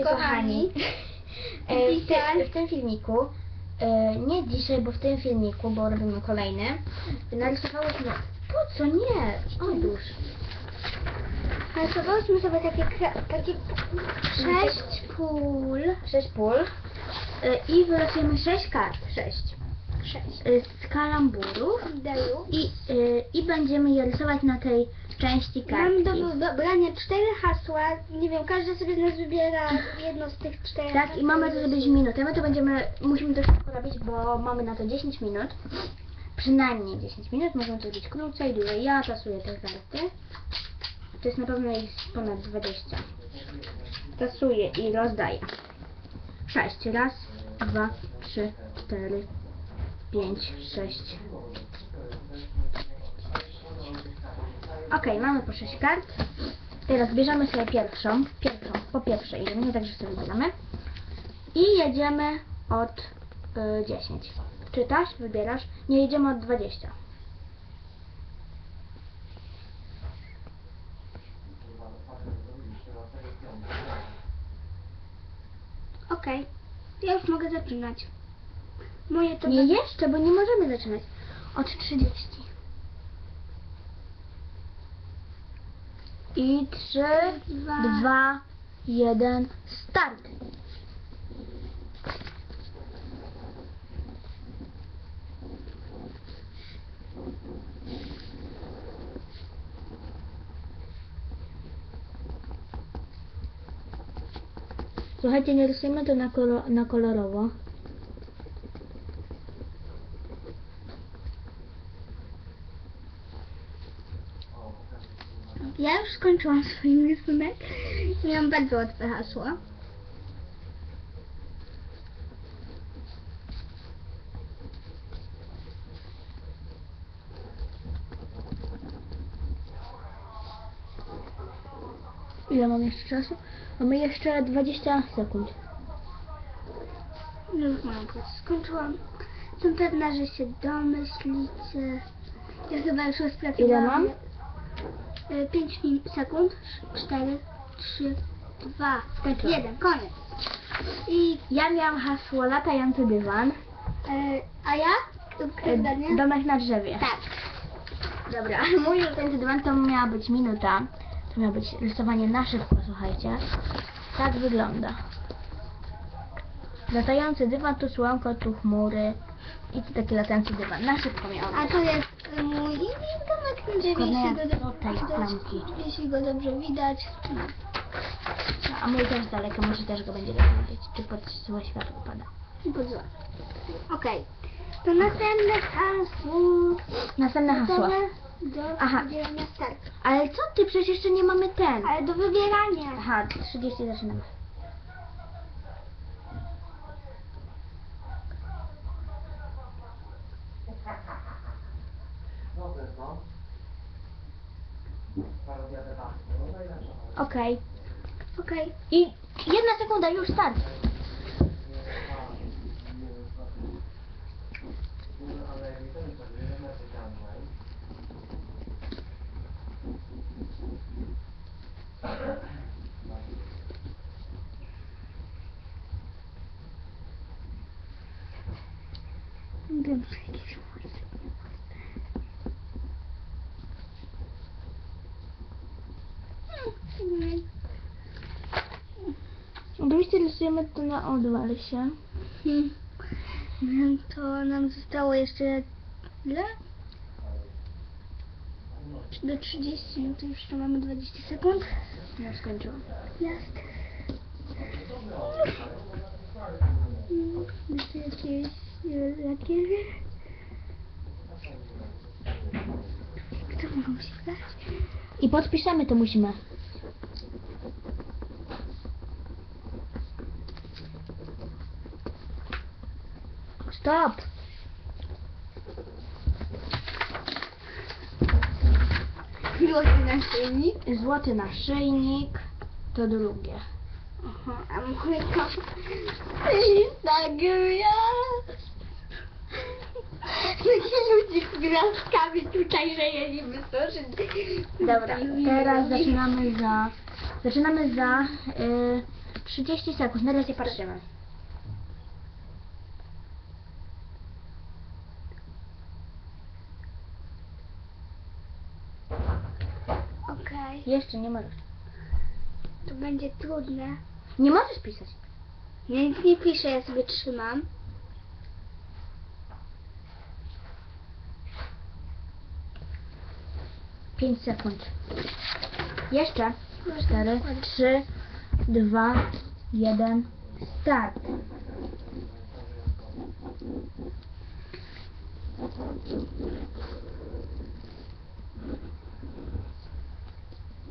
kochani. E, w, ty, w tym filmiku, e, nie dzisiaj, bo w tym filmiku, bo robimy kolejny, narysowałyśmy, po co nie, odłóż. Narysowałyśmy sobie takie, takie sześć pól. Sześć pól e, i wylosujemy sześć kart, sześć, z kalamburów Daju. i, e, i będziemy je rysować na tej części Mam do kartki. wybrania cztery hasła. Nie wiem, każdy sobie z nas wybiera jedno z tych czterech. Tak, i mamy to zrobić minutę. My to będziemy, musimy to szybko robić, bo mamy na to 10 minut. Przynajmniej 10 minut, możemy to zrobić krócej, dłużej. Ja tasuję te karty. To jest na pewno ich ponad 20. Tasuję i rozdaję. 6. Raz, dwa, trzy, cztery, pięć, sześć. Ok, mamy po 6 kart. Teraz bierzemy sobie pierwszą, pierwszą, po pierwszej idziemy, nie tak, że sobie wybieramy. I jedziemy od y, 10. Czytasz, wybierasz. Nie jedziemy od 20. Okej. Ja już mogę zaczynać. Moje to... Nie jeszcze, bo nie możemy zaczynać. Od 30. I 3, Dwa. 2, 1, start. Słuchajcie, nie rysujmy to na, kolo- na kolorowo. Ja już skończyłam swój rysunek. Miałam bardzo łatwe hasło. Ile mam jeszcze czasu? Mamy jeszcze 20 sekund. Już mam. Skończyłam. Jestem pewna, że się domyślicie. Ja chyba już rozpracowałam. Ile mam? 5 sekund. 4, 3, 2, Skończyłam. 1. Koniec. I, Ja miałam hasło latający dywan. e, a ja? e, Zdanie? Domek na drzewie. Tak. Dobra, mój latający dywan to miała być minuta. To miało być rysowanie na szybko, słuchajcie. Tak wygląda. Latający dywan, tu słonko, tu chmury. I tu taki latający dywan. Na szybko miał A to jest e, mój domek Kornelia, jeśli go, tutaj dobrze, klamki. widać, jeśli go dobrze widać. A mój też daleko, może też go będzie lepiej widzieć. Czy pod złe światło pada. Pod zła. Okej. To następne hasło. Następne hasło. Do Aha. wybierania. Ale co ty? Przecież jeszcze nie mamy ten. Ale do wybierania. Aha, 30 zaczynamy. Okej. Okej. I jedna sekunda, już start. Dobrze, jakieś włosy. Mm, Rysujemy to na odwal się. Hmm. No to nam zostało jeszcze ile? Do 30, no to już to mamy 20 sekund. Ja skończyłam. Jest. Mm, Jeszcze jakieś lakiery. Kto mogą się wdać? I podpiszemy to musimy. Stop! Złoty naszyjnik. Złoty naszyjnik to drugie. Aha, a mój to Instagram. Taki ludzi z gwiazdkami tutaj, że ja nie wysłyszę. Dobra, teraz zaczynamy za... Zaczynamy za... Y, 30 sekund, na razie patrzymy. Jeszcze nie możesz. To będzie trudne. Nie możesz pisać. Ja nic nie piszę, ja sobie trzymam. Pięć sekund. Jeszcze. Cztery, trzy, dwa, jeden. Start.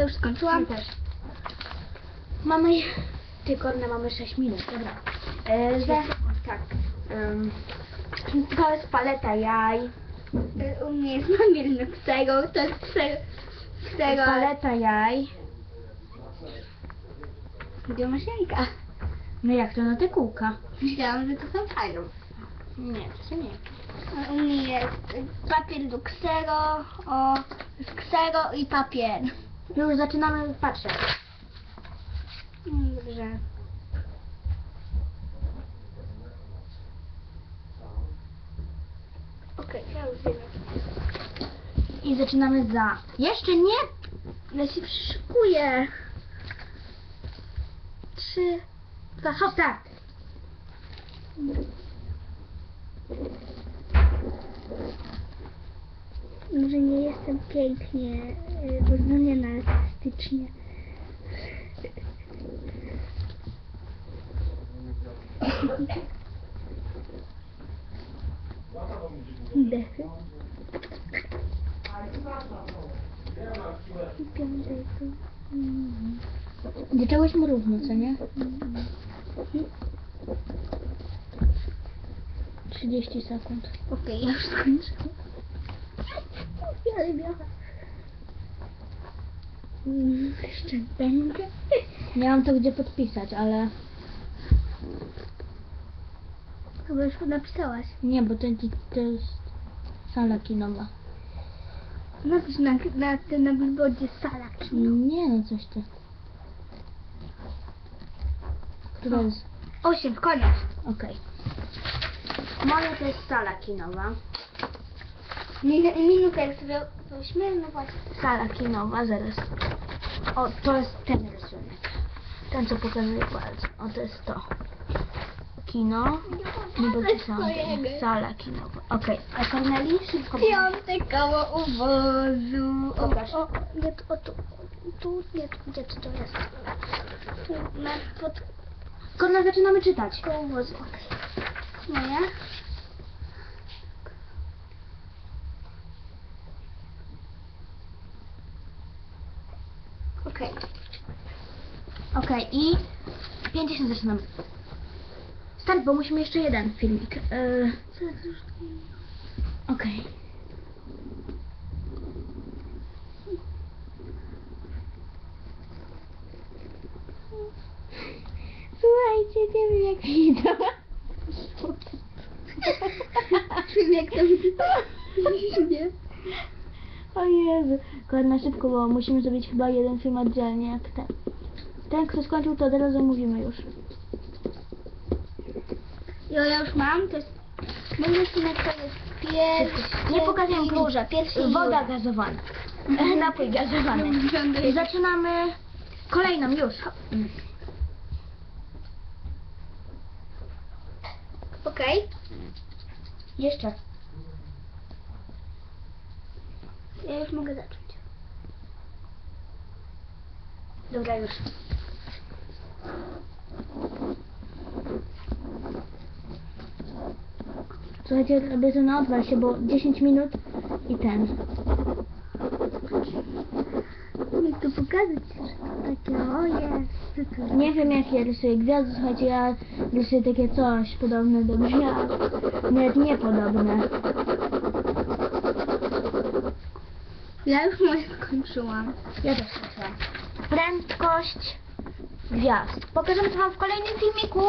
Ja już skończyłam. Też. Mamy... Tylko na mamy 6 minut, dobra. E, tak. Um, to jest paleta jaj. Y, U mnie jest mamilny ksero, to jest. Paleta jaj. Gdzie masz jajka? No jak to na te kółka? Myślałam, że to są fajne. Nie, to się nie. A U mnie jest papier do ksero, o, ksero i papier. Już zaczynamy patrzeć. Mm, Dobrze. Okej, ja już wiem. I zaczynamy za. Jeszcze nie! Ja się przyszykuję. Trzy, Dwa, hop, start. Może nie jestem pięknie uznaniona artystycznie. Dechy. Piątek. Mm. Zaczęłyśmy równo, co nie? 30 sekund. Okej, ja już skończyłam. Lubię. Mm, Jeszcze będę. Miałam to gdzie podpisać, ale Chyba już napisałaś. nie, bo to, to jest sala kinowa. Napisz na, na tym na billboardzie sala kino. Nie no, coś ty. Która jest? Osiem, koniec. Okej. Moja to jest sala kinowa. Min, minutę jak sobie weźmy, no właśnie. Sala kinowa, zaraz. O, to jest ten rysunek. Ten, co pokazuje palce. O, to jest to. Kino. Nie dopisałam tego. Sala kinowa. Okej, a Corneli? Szybko. Piąte koło uwozu. O, Pokaż. o, nie, o, tu, tu, nie, tu, gdzie to jest? Tu, na, pod Cornel, zaczynamy czytać. koło uwozu, okej. Moja? Okej. Okej, i 50 zaczynamy. Start, bo musimy jeszcze jeden filmik. Yy? Okej. Słuchajcie, nie wiem jak widzę. Wiem jak to nie. O Jezu. Korna szybko, bo musimy zrobić chyba jeden film oddzielnie jak ten. Ten, kto skończył, to od razu zamówimy już. Jo, ja już mam, to jest... Mój rysunek to jest pierwszy... Nie pokazuję Burza, pierwszy Woda gazowana. Napój gazowany. I zaczynamy kolejną już. Okej. Jeszcze. Ja już mogę zacząć. Dobra, już. Słuchajcie, robię to na odwal się, bo 10 minut i ten. Jak to pokazać, takie, o jest. Nie wiem jak ja rysuję gwiazdy, słuchajcie, ja rysuję takie coś podobne do gwiazd. Nawet niepodobne. Ja już moje skończyłam. Ja też rysuję. Prędkość gwiazd. Pokażemy to wam w kolejnym filmiku.